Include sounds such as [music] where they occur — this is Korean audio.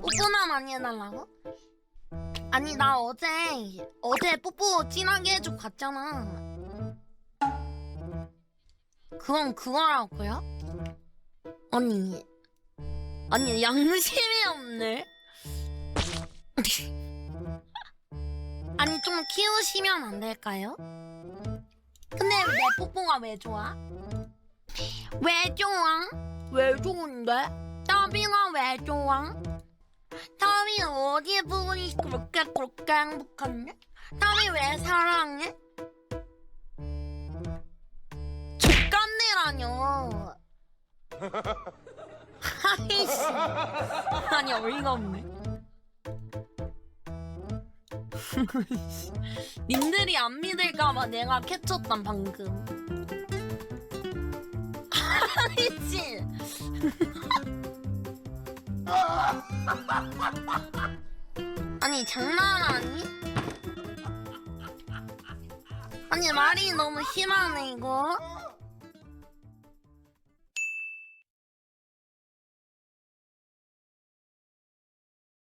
뽀뽀나 많이 해달라고? 아니 나 어제 어제 뽀뽀 진하게 해주고 갔잖아 그건 그거라고요? 아니 아니 양심이 없네 [laughs] 아니 좀 키우시면 안 될까요? 근데 내 뽀뽀가 왜 좋아? 왜 좋아? 왜 좋은데? 더비가 왜 좋아? 더비 어디 부분이 그렇게 그렇게 행복한데? 더비 왜 사랑해? 족간내라뇨. 아이씨. 아니 어이가 없네. [laughs] 님들이 안 믿을까봐 내가 캡쳤단 방금. [laughs] 아이씨 [laughs] 아니 장난하니? 아니 말이 너무 심하네 이거